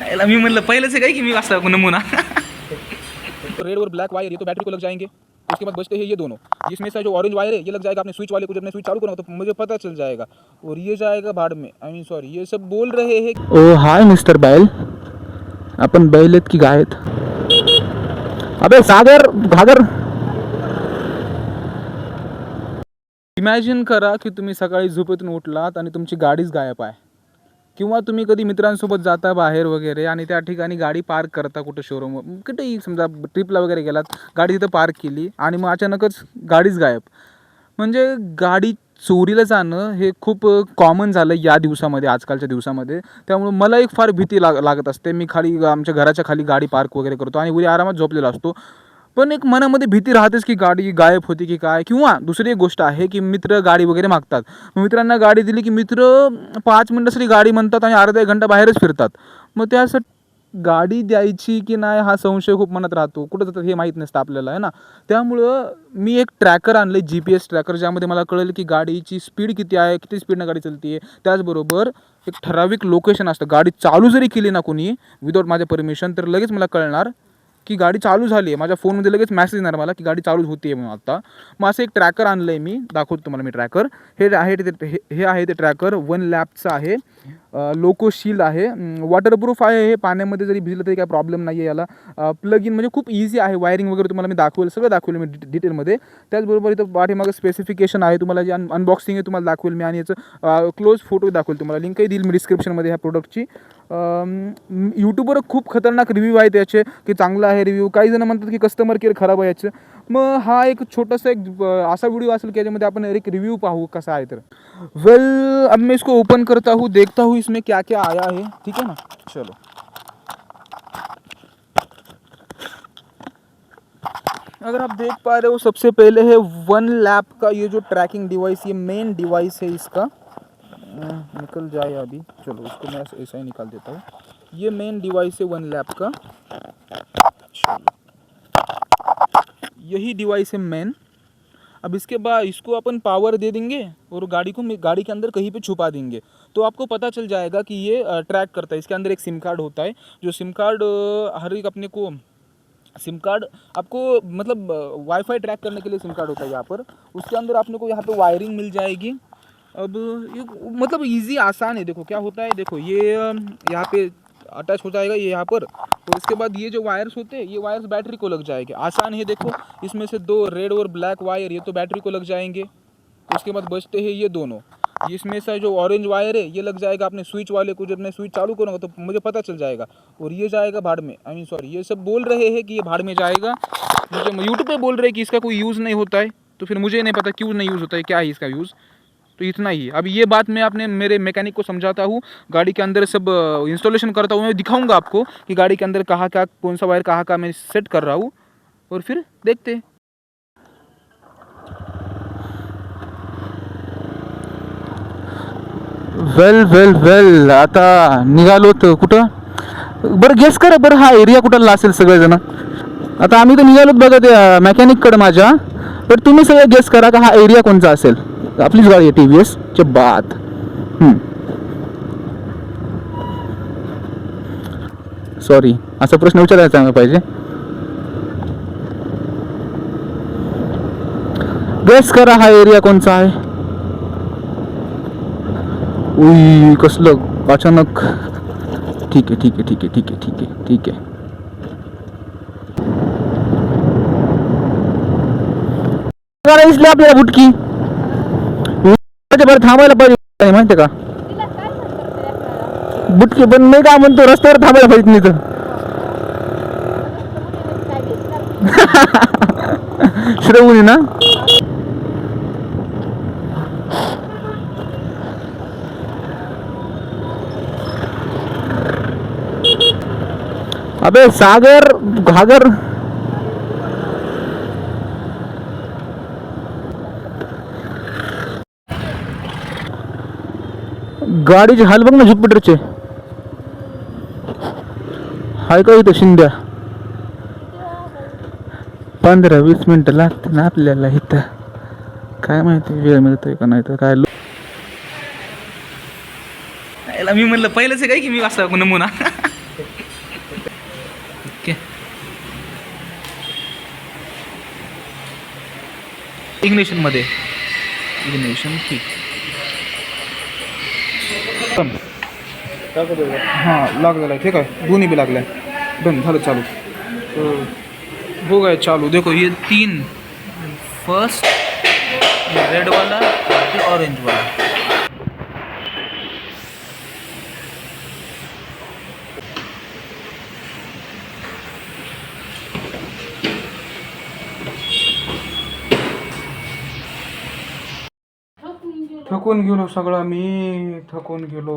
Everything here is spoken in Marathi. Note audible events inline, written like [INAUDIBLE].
याला मी म्हणलं पहिलंच आहे काय की मी वाचला नमुना? रेड और ब्लैक वायर ये तो बैटरी को लग जाएंगे। उसके बाद बचते हैं ये दोनों। इसमें से जो ऑरेंज वायर है ये लग जाएगा आपने स्विच वाले को जब मैं स्विच चालू करूँगा तो मुझे पता चल जाएगा। और ये जाएगा भाड़ में। आई मीन सॉरी ये सब बोल रहे हैं ओ हाय मिस्टर बैल। आपण बैल आहेत की गाय आहेत अबे सागर घागर। इमॅजिन करा की तुम्ही सकाळी झोपेतून उठलात आणि तुमची गाडीच गायब आहे. किंवा तुम्ही कधी मित्रांसोबत जाता बाहेर वगैरे आणि त्या ठिकाणी गाडी पार्क करता कुठं शोरूम कुठेही समजा ट्रिपला वगैरे गेलात गाडी तिथं पार्क केली आणि मग अचानकच गाडीच गायब. म्हणजे गाडी चोरीला जाणं हे खूप कॉमन झालं या दिवसामध्ये आजकालच्या दिवसामध्ये. त्यामुळे मला एक फार भीती लाग लागत असते. मी खाली आमच्या घराच्या खाली गाडी पार्क वगैरे करतो आणि उद्या आरामात झोपलेला असतो. पण एक मनामध्ये भीती राहतेच की गाडी गायब होती की काय? किंवा दुसरी एक गोष्ट आहे की मित्र गाडी वगैरे मागतात. मित्रांना गाडी दिली की मित्र पाच मिनटासाठी गाडी म्हणतात आणि अर्धा एक घंटा बाहेरच फिरतात. मग त्यासाठी गाडी द्यायची की नाही हा संशय खूप मनात राहतो. कुठं जातात हे माहीत नसतं आपल्याला आहे ना? त्यामुळं मी एक ट्रॅकर आणलं जी पी एस ट्रॅकर ज्यामध्ये मला कळेल की गाडीची स्पीड किती आहे किती स्पीडनं गाडी चालते आहे त्याचबरोबर एक ठराविक लोकेशन असतं. गाडी चालू जरी केली ना कोणी विदाऊट माझ्या परमिशन तर लगेच मला कळणार की गाडी चालू झाली आहे. माझ्या फोनमध्ये लगेच मॅसेज येणार मला की गाडी चालू होती आहे म्हणून आत्ता मग असं एक ट्रॅकर आणलं आहे मी. दाखवतो तुम्हाला मी ट्रॅकर हे आहे ते हे- हे आहे ते ट्रॅकर वन लॅपचं आहे. लोको शील्ड आहे. वॉटरप्रूफ आहे. हे पाण्यामध्ये जरी भिजलं तरी काय प्रॉब्लेम नाही आहे याला. प्लग इन म्हणजे खूप इझी आहे. वायरिंग वगैरे तुम्हाला मी दाखवेल. सगळं दाखवेल मी डि- डिटेलमध्ये त्याचबरोबर इथं पाठीमागं स्पेसिफिकेशन आहे. तुम्हाला जे अन अनबॉक्सिंग आहे तुम्हाला दाखवेल मी. आणि याचं क्लोज फोटो दाखवेल तुम्हाला. लिंकही देईल मी डिस्क्रिप्शनमध्ये ह्या प्रोडक्टची यूट्यूबवर खूप खतरनाक रिव्ह्यू आहेत याचे की चांगला आहे रिव्ह्यू काही जण म्हणतात की कस्टमर केअर खराब आहे याचं. मग हा एक छोटासा एक अं, असा व्हिडिओ असेल की याच्यामध्ये आपण एक रिव्ह्यू पाहू कसा आहे तर. वेल अब मैं इसको ओपन करता हूँ देखता हूँ इसमें क्या क्या आया है ठीक है ना? चलो. अगर आप देख पा रहे हो सबसे पहले है वन लैप का ये जो ट्रैकिंग डिवाइस ये मेन डिवाइस है इसका. निकल जाए अभी। चलो उसको मैं ऐसा ही निकाल देता हूँ। ये मेन डिवाइस है वन लैप का। यही डिवाइस है मेन अब इसके बाद इसको अपन पावर दे देंगे और गाड़ी को गाड़ी के अंदर कहीं पे छुपा देंगे। तो आपको पता चल जाएगा कि ये ट्रैक करता है। इसके अंदर एक सिम कार्ड होता है, जो सिम कार्ड हर एक अपने को सिम कार्ड आपको मतलब वाईफाई ट्रैक करने के लिए सिम कार्ड होता है यहाँ पर। उसके अंदर आपने को यहाँ पे वायरिंग मिल जाएगी। अब ये मतलब इजी आसान है। देखो, क्या होता है? देखो, ये यहाँ पे अटैच हो जाएगा ये यहाँ पर। और इसके बाद ये जो वायर्स होते हैं, ये वायर्स बैटरी को लग जाएँगे। आसान है, देखो। इसमें से दो रेड और ब्लैक वायर ये तो बैटरी को लग जाएँगे। उसके बाद बचते हैं ये दोनों। इसमें से जो ऑरेंज वायर है, ये लग जाएगा अपने स्विच वाले को। जब मैं स्विच चालू करूँगा तो मुझे पता चल जाएगा। और ये जाएगा भाड़ में। आई मीन सॉरी ये सब बोल रहे हैं कि ये भाड़ में जाएगा। मुझे यूट्यूब पर बोल रहे हैं कि इसका कोई यूज़ नहीं होता है। तो फिर मुझे नहीं पता क्यों नहीं यूज़ होता है, क्या है इसका यूज़ तो इतना ही अब ये बात मैं अपने मेरे मैकेनिक को समझाता हूँ। गाड़ी के अंदर सब इंस्टॉलेशन करता हूँ। मैं दिखाऊँगा आपको कि गाड़ी के अंदर कहाँ का कौन सा वायर कहाँ का मैं सेट कर रहा हूँ और फिर देखते वेल वेल वेल आता निघालो तर कुठं? बरं गेस करा बरं हा एरिया कुठला असेल सगळेजण. आता आम्ही तर निघालोत बघा त्या मेकॅनिककडे माझ्या. तर तुम्ही गेस करा का हा एरिया कोणचा असेल? आपलीच गाडी आहे टी व्ही एसच्या बाद. सॉरी असा प्रश्न विचारायला चांगला पाहिजे. गेस करा हा एरिया कोणचा आहे? उई कसलं अचानक. ठीक आहे ठीक आहे ठीक आहे ठीक आहे ठीक आहे ठीक आहे. आपल्याला बुटकी. म्हणजे बरं थांबायला पाहिजे माहिती का? बुटकी पण मी काय म्हणतो रस्त्यावर थांबायला पाहिजे नाही तर [LAUGHS] श्रवणी ना? अबे सागर घागर. गाडीचे हाल बघ ना ज्युपिटरचे. हाय का इथं शिंद्या? पंधरा वीस मिनिटं लागते ना आपल्याला इथं. काय माहिती वेळ मिळतोय का नाही तर काय लो- याला मी म्हणलं पहिलंच आहे काय की मी वाचला नमुना? ओके. इग्निशनमध्ये. इग्निशन हां लागलेला आहे ठीक आहे. दोन्ही बी लागल्या. डन झालं चालू. हो गया चालू. देखो ये तीन. फर्स्ट रेड वाला ऑरेंज वाला. थकून गेलो सगळा मी थकून गेलो.